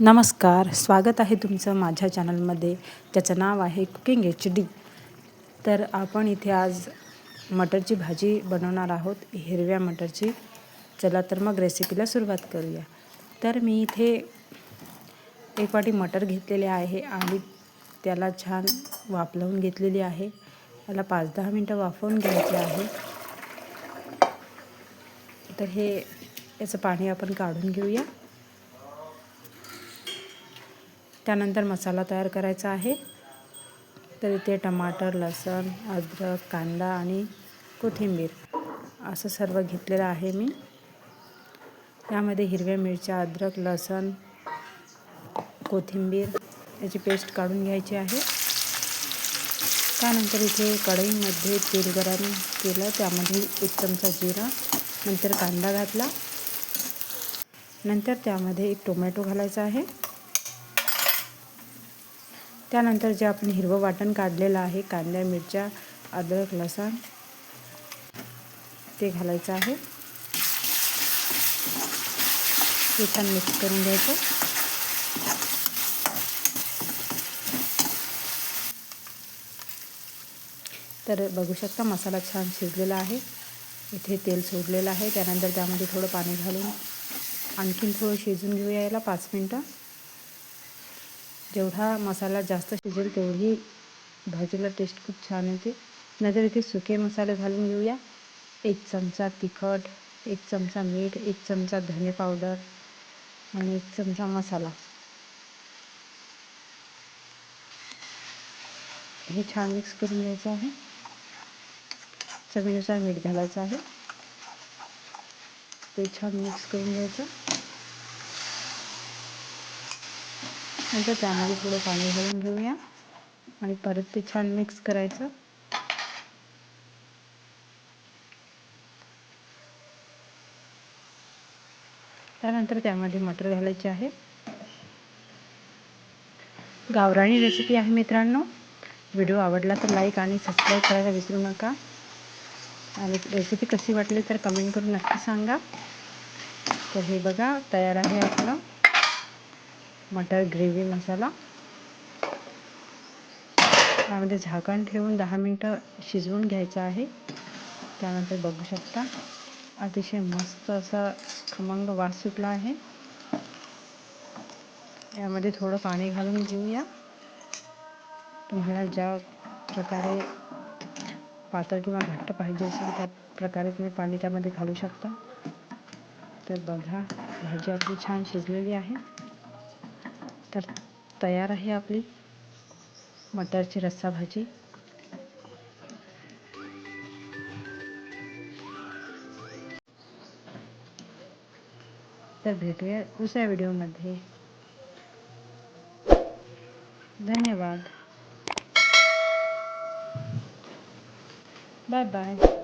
नमस्कार स्वागत आहे तुमचं माझ्या चॅनलमध्ये. ज्याचं नाव आहे कुकिंग एच डी. तर आपण इथे आज मटरची भाजी बनवणार आहोत हिरव्या मटरची. चला तर मग रेसिपीला सुरुवात करूया. तर मी इथे एक वाटी मटर घेतलेले आहे आणि त्याला छान वापलवून घेतलेली आहे. त्याला पाच दहा मिनटं वाफवून घ्यायचे आहे. तर हे याचं पाणी आपण काढून घेऊया. त्यानंतर मसाला तयार करायचा आहे. तर इथे टमाटर लसण अद्रक कांदा आणि कोथिंबीर असं सर्व घेतलेलं आहे मी. यामध्ये हिरव्या मिरच्या अद्रक लसण कोथिंबीर याची पेस्ट काढून घ्यायची आहे. त्यानंतर इथे कढईमध्ये तेल गरम केलं. त्यामध्ये एक चमचा जिरा नंतर कांदा घातला. नंतर त्यामध्ये एक टोमॅटो घालायचा आहे. त्यानंतर जे आपण हिरवं वाटण काढलेलं आहे कांद्या मिरच्या अद्रक लसण ते घालायचं आहे. ते छान मिक्स करून घ्यायचं. तर बघू शकता मसाला छान शिजलेला आहे. इथे तेल सोडलेलं आहे. त्यानंतर त्यामध्ये थोडं पाणी घालून आणखीन थोडं शिजून घेऊया याला पाच मिनटं. जेवढा मसाला जास्त शिजेल तेवढी भाजीला टेस्ट खूप छान येते. नंतर इथे सुके मसाले घालून घेऊया. एक चमचा तिखट एक चमचा मीठ एक चमचा धने पावडर आणि एक चमचा मसाला. हे छान मिक्स करून घ्यायचं आहे. चवीनुसार मीठ घालायचं आहे. ते छान मिक्स करून घ्यायचं. नंतर त्यामध्ये थोडं पाणी घालून घेऊया. आणि परत ते छान मिक्स करायचं. त्यानंतर त्यामध्ये मटर घालायचे आहे. गावराणी रेसिपी आहे मित्रांनो. व्हिडिओ आवडला तर लाईक आणि सबस्क्राईब करायला विसरू नका. आणि रेसिपी कशी वाटली तर कमेंट करून नक्की सांगा. तर हे बघा तयार आहे आपलं. मटर ग्रेव्ही मसाला. त्यामध्ये झाकण ठेवून दहा मिनटं शिजवून घ्यायचं आहे. त्यानंतर बघू शकता अतिशय मस्त असा खमंग वास सुटला आहे. यामध्ये थोडं पाणी घालून घेऊया. तुम्हाला ज्या प्रकारे पातळ किंवा घट्ट पाहिजे असेल त्या प्रकारे तुम्ही पाणी त्यामध्ये घालू शकता. तर बघा भाजी आपली छान शिजलेली आहे. तर तयार आहे आपली भाजी. तर भेटूया दुसऱ्या व्हिडिओमध्ये. धन्यवाद. Bye bye.